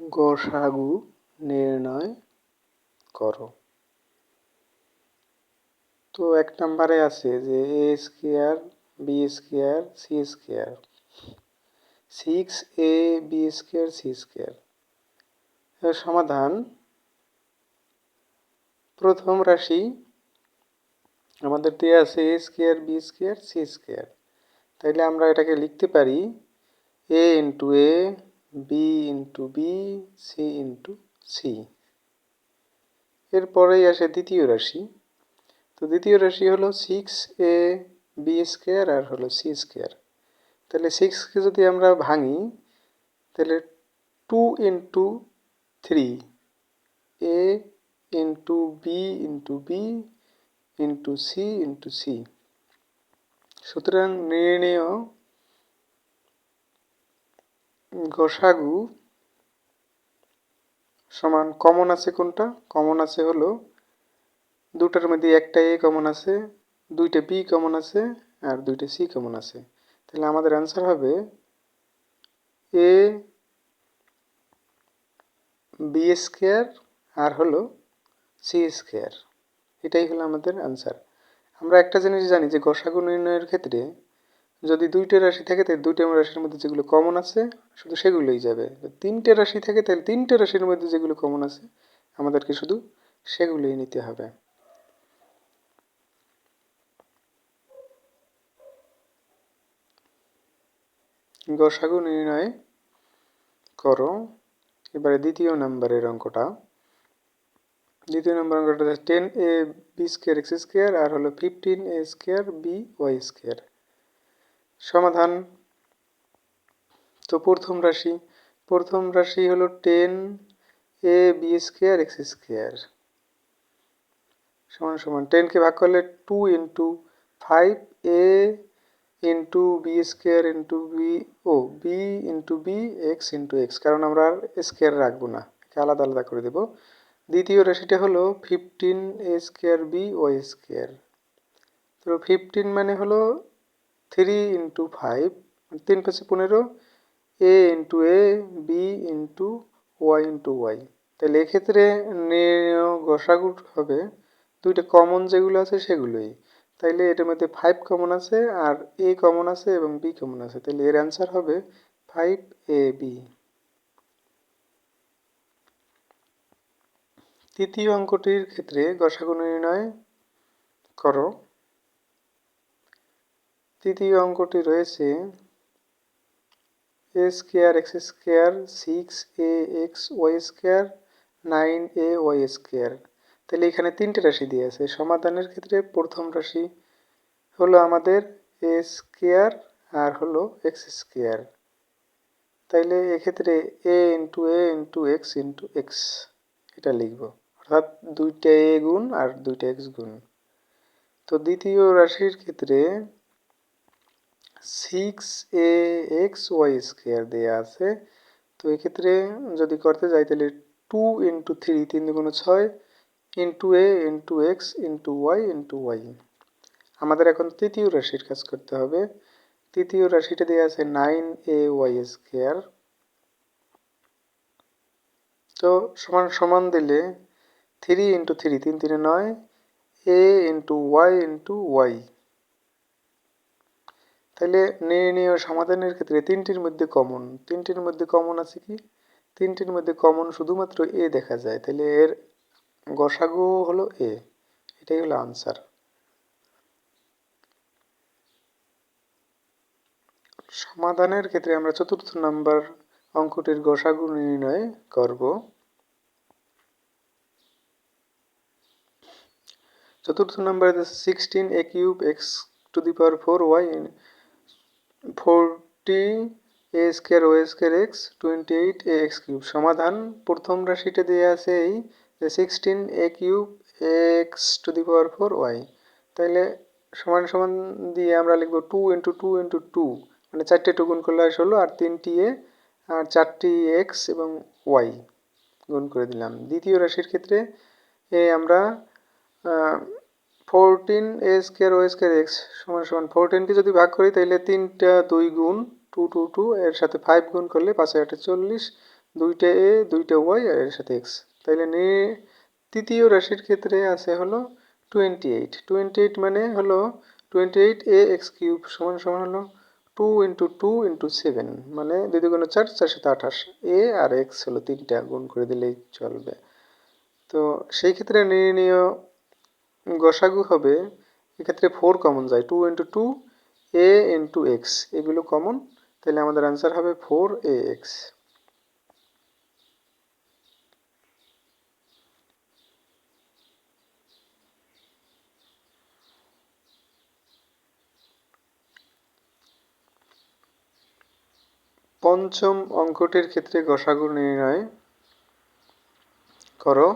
গসাগু নির্ণয় করো। তো এক নম্বরে আছে যে A square B square C square six A B square C square এর সমাধান প্রথম রাশি আমাদের দেওয়া আছে A square B square C square তাইলে আমরা এটাকে লিখতে পারি A into A B into B C into C এরপরেই আসে দ্বিতীয় রাশি। তো দ্বিতীয় রাশি হলো সিক্স এ বি স্কোয়ার আর হলো সি স্কোয়ার তাহলে সিক্সকে যদি আমরা ভাঙি, তাহলে two into three A into B into B into C into C সুতরাং নির্ণেয় গসাগু সমান কমন আছে কোনটা? কমন আছে হলো দুটার মধ্যে একটা এ কমন আছে, দুইটা বি কমন আছে আর দুইটা সি কমন আছে। তাহলে আমাদের অ্যান্সার হবে এ বি স্কোয়ার আর হলো সি স্কোয়ার। এটাই হলো আমাদের অ্যান্সার আমরা একটা জিনিস জানি যে গোসাগু নির্ণয়ের ক্ষেত্রে যদি দুইটা রাশি থাকে, তাহলে দুইটা রাশির মধ্যে যেগুলো কমন আছে, শুধু সেগুলোই যাবে। তিনটে রাশি থাকে, তাহলে তিনটে রাশির মধ্যে যেগুলো কমন আছে, আমাদেরকে শুধু সেগুলোই নিতে হবে। গসাগু নির্ণয় করো। এবারে দ্বিতীয় নম্বরের অঙ্কটা। দ্বিতীয় নম্বর অঙ্কটা ten A B square X square আর হলো fifteen A square B Y square সমাধান। তো প্রথম রাশি প্রথম রাশি হলো ten A B square X square. সমান সমান টেনকে ভাগ করলে two into five A into B square into B, O B into B X into X, কারণ আমরা আর স্কোয়ার রাখব না আলাদা আলাদা করে দেব। দ্বিতীয় রাশিটা হলো fifteen A square B Y square. তো ফিফটিন মানে হলো থ্রি ইন্টু ফাইভ তিন পাঁচে পনেরো A into A B into Y into Y তাহলে এক্ষেত্রে গসাগুট হবে দুইটা কমন যেগুলো আছে সেগুলোই। তাইলে এটার মধ্যে ফাইভ কমন আছে আর এ কমন আছে এবং বি কমন আছে। তাহলে এর অ্যান্সার হবে ফাইভ এ বি তৃতীয় অঙ্কটির ক্ষেত্রে গসাগু নির্ণয় করো। তৃতীয় অঙ্কটি রয়েছে A square X square six A X Y square nine A Y square তাহলে এখানে তিনটে রাশি দিয়ে আছে। সমাধানের ক্ষেত্রে প্রথম রাশি হলো আমাদের এ স্কোয়ার আর হলো এক্স স্কোয়ার তাইলে এক্ষেত্রে A into A into X into X এটা লিখব। অর্থাৎ দুইটা এ গুণ আর দুইটা এক্স গুণ। তো দ্বিতীয় রাশির ক্ষেত্রে six A X Y square দেওয়া আছে। তো এক্ষেত্রে যদি করতে যাই, তাহলে টু ইন্টু থ্রি তিন দুগুণ ছয় into A into X into Y into Y আমাদের এখন তৃতীয় রাশির কাজ করতে হবে। তৃতীয় রাশিটা দেওয়া আছে নাইন এ ওয়াই স্কোয়ার তো সমান সমান দিলে থ্রি ইন্টু থ্রি তিন তিনে নয়। A into Y into Y তাহলে নির্ণয় সমাধানের ক্ষেত্রে তিনটির মধ্যে কমন তিনটির মধ্যে কমন আছে কি? তিনটির মধ্যে কমন শুধুমাত্র এ দেখা যায়। তাহলে এর গসাগু হলো এ এটাই হলো আনসার সমাধানের ক্ষেত্রে আমরা চতুর্থ নাম্বার অঙ্কটির গসাগু নির্ণয় করব। চতুর্থ নাম্বারে sixteen A cube X to the power four Y forty A square Y square X twenty eight A X cube. সমাধান প্রথম রাশিটা দিয়ে আছে এই যে sixteen A cube X to the power four Y. তাইলে সমান সমান দিয়ে আমরা লিখব two into two into two. মানে চারটে টু গুণ করলে ষোলো আর তিনটি এ, আর চারটি এক্স এবং ওয়াই গুণ করে দিলাম। দ্বিতীয় রাশির ক্ষেত্রে এ আমরা fourteen A square Y square X সমান সমান ফোরটিনকে যদি ভাগ করি তাহলে তিনটা দুই গুণ টু টু টু এর সাথে ফাইভ গুণ করলে পাঁচে আটে চল্লিশ। দুইটা এ দুইটা ওয়াই আর এর সাথে এক্স তাইলে নে, তৃতীয় রাশির ক্ষেত্রে আছে হলো টোয়েন্টি এইট টোয়েন্টি এইট মানে হলো twenty eight A X cube সমান সমান হলো two into two into seven মানে দুই দুগুণ চার চার সাথে আঠাশ। এ আর এক্স হলো তিনটা গুণ করে দিলেই চলবে। তো সেই ক্ষেত্রে নির্ণীয় গসাগু হবে এক্ষেত্রে ফোর কমন যায়। Two into two A into X এগুলো কমন তাহলে আমাদের অ্যান্সার হবে ফোর এ এক্স পঞ্চম অঙ্কটির ক্ষেত্রে গসাগু নির্ণয় করো।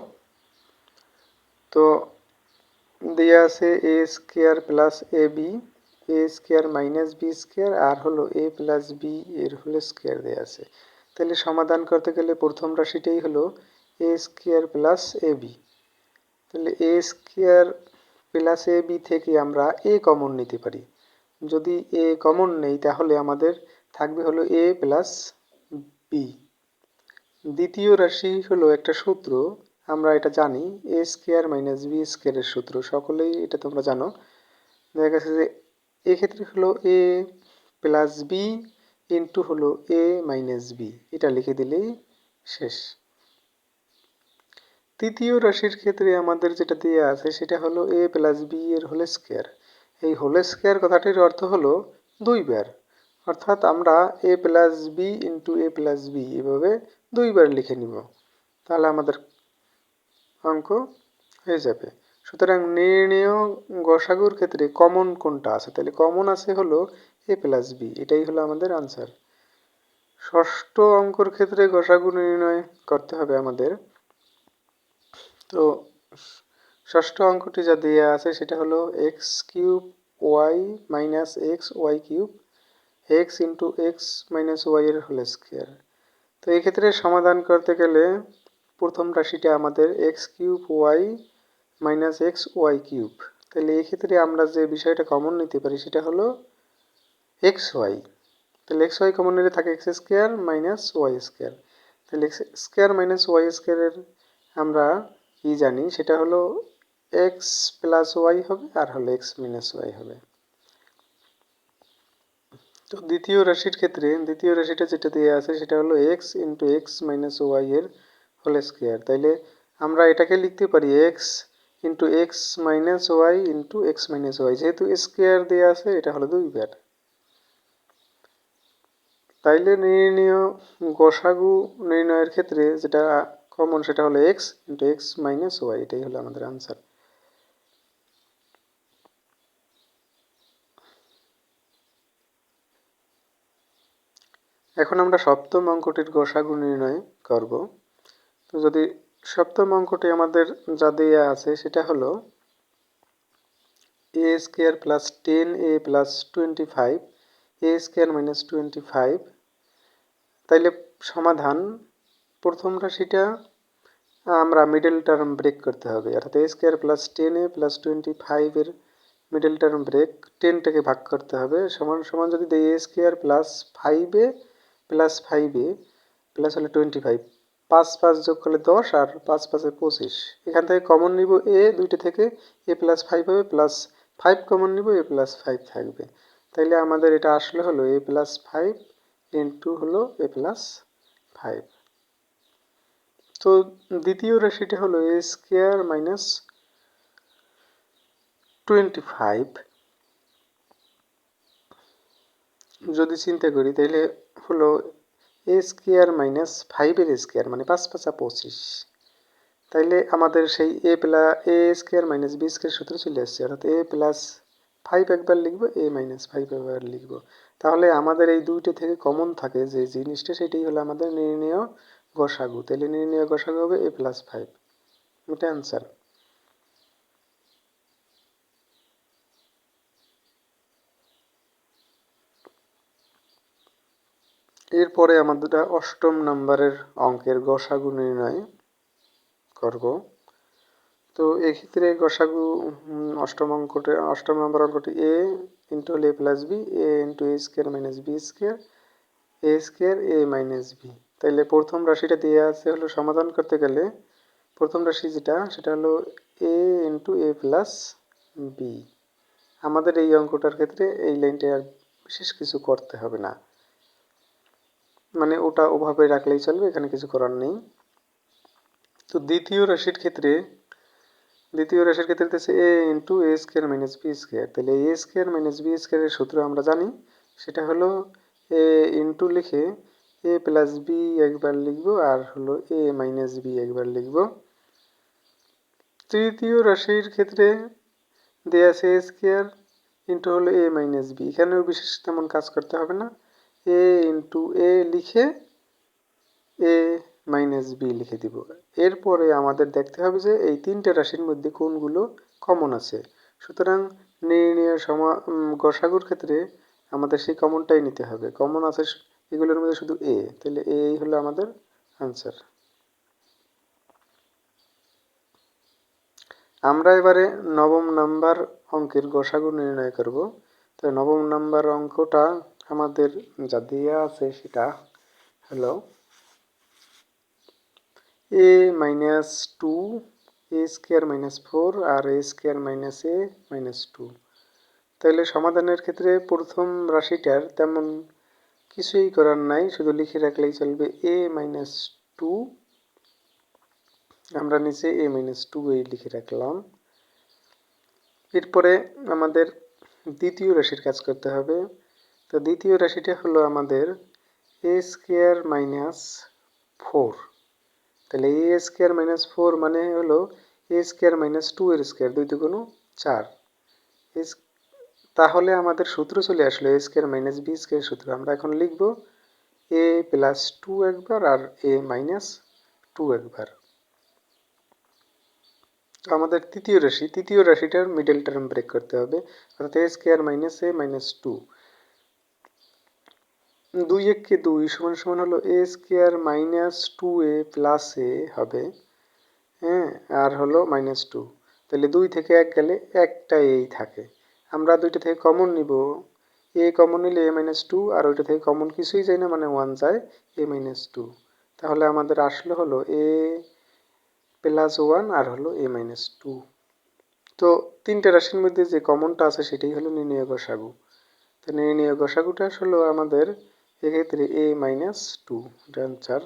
তো দেওয়া আছে A square plus A B A square minus B square আর হলো এ প্লাস বি এর হলো স্কোয়ার দেওয়া আছে। তাহলে সমাধান করতে গেলে প্রথম রাশিটাই হলো A square plus A B তাহলে A square plus A B থেকে আমরা এ কমন নিতে পারি। যদি এ কমন নেই, তাহলে আমাদের থাকবে হলো এ প্লাস বি দ্বিতীয় রাশি হলো একটা সূত্র আমরা এটা জানি এ স্কোয়ার মাইনাস বি স্কোয়ারের সূত্র, সকলেই এটা তোমরা জানো। দেখা গেছে যে, এক্ষেত্রে হলো এ প্লাস বি ইন্টু হলো এ মাইনাস বি এটা লিখে দিলেই শেষ। তৃতীয় রাশির ক্ষেত্রে আমাদের যেটা দিয়ে আছে, সেটা হলো এ প্লাস বি এর হোল স্কোয়ার এই হোল স্কোয়ার কথাটির অর্থ হলো দুইবার। অর্থাৎ আমরা A plus B into A plus B এভাবে দুইবার লিখে নিব। তাহলে আমাদের অঙ্ক হয়ে যাবে। সুতরাং নির্ণেয় গসাগুর ক্ষেত্রে কমন কোনটা আছে? তাহলে কমন আছে হলো এ প্লাস বি এটাই হলো আমাদের আনসার ষষ্ঠ অঙ্কর ক্ষেত্রে গসাগু নির্ণয় করতে হবে আমাদের। তো ষষ্ঠ অঙ্কটি যা দেওয়া আছে সেটা হলো X cube Y minus X Y cube X into X minus Y এর হোল স্কোয়ার তো এক্ষেত্রে সমাধান করতে গেলে প্রথম রাশিটা আমাদের X cube Y minus X Y cube তাহলে এক্ষেত্রে আমরা যে বিষয়টা কমন নিতে পারি সেটা হলো এক্স ওয়াই তাহলে এক্স ওয়াই কমন নিলে থাকে X square minus Y square তাহলে এক্স স্কোয়ার মাইনাস ওয়াই স্কোয়ারের আমরা কি জানি? সেটা হলো এক্স প্লাস ওয়াই হবে আর হলো এক্স মাইনাস ওয়াই হবে। তো দ্বিতীয় রাশির ক্ষেত্রে, দ্বিতীয় রাশিটা যেটা দিয়ে আছে সেটা হলো X into X minus Y এর হোল স্কোয়ার তাইলে আমরা এটাকে লিখতে পারি X into X minus Y into X minus Y যেহেতু স্কোয়ার দেওয়া আছে, এটা হলো দুইবার তাইলে নির্ণয়, গসাগু নির্ণয়ের ক্ষেত্রে যেটা কমন সেটা হলো X into X minus Y এটাই হলো আমাদের আনসার এখন আমরা সপ্তম অঙ্কটির গোসাগু নির্ণয় করব। তো যদি সপ্তম অঙ্কটি আমাদের যা দেওয়া আছে সেটা হলো A square plus ten A plus twenty five A square minus twenty five তাইলে সমাধান প্রথম রাশিটা আমরা মিডল টার্ম ব্রেক করতে হবে। অর্থাৎ a square plus ten a plus twenty ফাইভের মিডল টার্ম ব্রেক টেনটাকে ভাগ করতে হবে। সমান সমান যদি দেয় a square plus five a plus five a plus হলে টোয়েন্টি ফাইভ পাঁচ পাঁচ যোগ করলে দশ আর পাঁচ পাঁচে পঁচিশ। এখান থেকে কমন নিব এ দুইটা থেকে এ প্লাস ফাইভ হবে প্লাস ফাইভ কমন নিব এ প্লাস ফাইভ থাকবে। তাইলে আমাদের এটা আসলে হলো এ প্লাস ফাইভ ইন্টু হলো এ প্লাস ফাইভ তো দ্বিতীয় রাশিটা হলো a square minus twenty five যদি চিন্তা করি তাহলে হলো এ স্কোয়ার মাইনাস ফাইভের স্কোয়ার মানে পাঁচ পাঁচা পঁচিশ। তাইলে আমাদের সেই a plus a square minus b square সূত্র চলে আসছে। অর্থাৎ এ প্লাস ফাইভ একবার লিখব এ মাইনাস ফাইভ একবার লিখব। তাহলে আমাদের এই দুইটা থেকে কমন থাকে যে জিনিসটা, সেটাই হলো আমাদের নির্ণয় গসাগু। তাহলে নির্ণয় গসাগু হবে এ প্লাস ফাইভ এটা অ্যান্সার এরপরে আমাদের অষ্টম নাম্বারের অঙ্কের গসাগু নির্ণয় করব। তো এক্ষেত্রে গসাগু অষ্টম অঙ্কটি, অষ্টম নম্বর অঙ্কটি a into a plus b a into a square minus b square a square a minus b তাইলে প্রথম রাশিটা দিয়ে আছে হলো সমাধান করতে গেলে প্রথম রাশি যেটা, সেটা হলো a into a plus b আমাদের এই অঙ্কটার ক্ষেত্রে এই লাইনটা আর বিশেষ কিছু করতে হবে না। মানে ওটা ওভাবে রাখলেই চলবে, এখানে কিছু করার নেই। তো দ্বিতীয় রাশির ক্ষেত্রে, দ্বিতীয় রাশির ক্ষেত্রে দিতেছে a into a square minus b square তাহলে এ স্কোয়ার মাইনাস বি স্কোয়ারের সূত্র আমরা জানি, সেটা হলো এ ইন্টু লিখে এ প্লাস বি একবার লিখব আর হলো এ মাইনাস বি একবার লিখব। তৃতীয় রাশির ক্ষেত্রে দেয়া আছে এ স্কোয়ার ইন্টু হলো এ মাইনাস বি এখানেও বিশেষ তেমন কাজ করতে হবে না। এ ইন্টু এ লিখে এ মাইনাস বি লিখে দিব। এরপরে আমাদের দেখতে হবে যে এই তিনটে রাশির মধ্যে কোনগুলো কমন আছে। সুতরাং নির্ণয় সমা গসাগুর ক্ষেত্রে আমাদের সেই কমনটাই নিতে হবে। কমন আছে এগুলোর মধ্যে শুধু এ তাহলে এই হলো আমাদের আনসার আমরা এবারে নবম নাম্বার অঙ্কের গসাগু নির্ণয় করব। তো নবম নাম্বার অঙ্কটা আমাদের যা দেওয়া আছে সেটা হলো a minus two a square minus four R a square minus a minus two তাহলে সমাধানের ক্ষেত্রে প্রথম রাশিটার তেমন কিছুই করার নাই, শুধু লিখে রাখলেই চলবে এ মাইনাস টু আমরা নিচে এ মাইনাস টু এই লিখে রাখলাম। এরপরে আমাদের দ্বিতীয় রাশির কাজ করতে হবে। তো দ্বিতীয় রাশিটা হলো আমাদের এ স্কোয়ার মাইনাস ফোর তাহলে এ স্কোয়ার মাইনাস ফোর মানে হলো এ স্কোয়ার মাইনাস টু এর স্কোয়ার দুই দুগুণ চার। তাহলে আমাদের সূত্র চলে আসলো a square minus b square সূত্র। আমরা এখন লিখব এ প্লাস টু একবার আর এ মাইনাস টু একবার। আমাদের তৃতীয় রাশি, তৃতীয় রাশিটার মিডল টার্ম ব্রেক করতে হবে। অর্থাৎ a square minus a minus two দুই এককে দুই সমান সমান হলো a square minus two a plus a হবে হ্যাঁ আর হলো মাইনাস টু তাহলে দুই থেকে এক গেলে একটা এই থাকে। আমরা দুইটা থেকে কমন নিব। এ কমন নিলে এ মাইনাস টু আর ওইটা থেকে কমন কিছুই যায় না মানে ওয়ান যায় এ মাইনাস টু তাহলে আমাদের আসলে হলো এ প্লাস ওয়ান আর হলো এ মাইনাস টু তো তিনটে রাশির মধ্যে যে কমনটা আছে, সেটাই হলো নির্ণয় গসাগু তো নির্ণয় গসাগুটা হলো আমাদের এক্ষেত্রে এ মাইনাস টু চার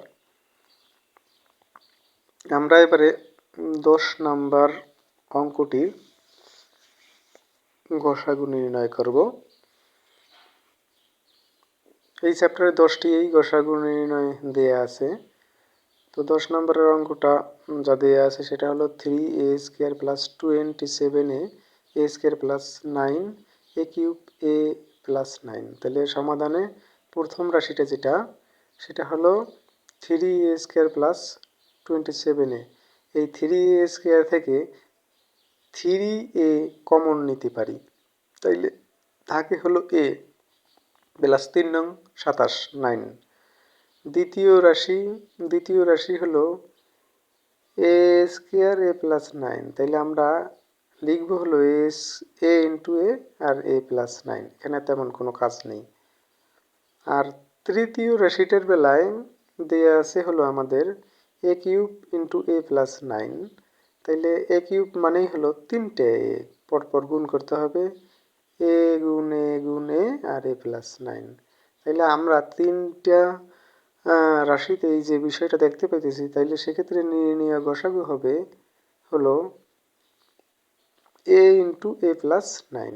আমরা এবারে দশ নাম্বার অঙ্কটির গসাগু নির্ণয় করব। এই চ্যাপ্টারে দশটি এই গসাগু নির্ণয় দেয়া আছে। তো দশ নম্বরের অঙ্কটা যা দেওয়া আছে সেটা হলো three a square plus twenty seven a a square plus nine a cube a plus nine তাহলে সমাধানে প্রথম রাশিটা যেটা, সেটা হলো three a square plus twenty seven a এই থ্রি এ স্কোয়ার থেকে থ্রি এ কমন নিতে পারি। তাইলে থাকে হলো এ প্লাস তিন নং সাতাশ নাইন দ্বিতীয় রাশি দ্বিতীয় রাশি হলো a square a plus nine তাইলে আমরা লিখব হলো এস এ ইন্টু এ আর এ প্লাস নাইন এখানে তেমন কোনো কাজ নেই। আর তৃতীয় রাশিটার বেলায় দেয়া আছে হলো আমাদের a cube into a plus nine তাইলে এ কিউব মানেই হলো তিনটে এ পরপর গুণ করতে হবে এ গুণ এ গুণ এ আর এ প্লাস নাইন তাইলে আমরা তিনটা রাশিতে এই যে বিষয়টা দেখতে পাইতেছি, তাইলে সেক্ষেত্রে নির্ণয় গসাগু হবে হলো a into a plus nine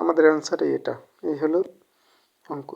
আমাদের অ্যান্সারই এটা। এই হলো অঙ্ক।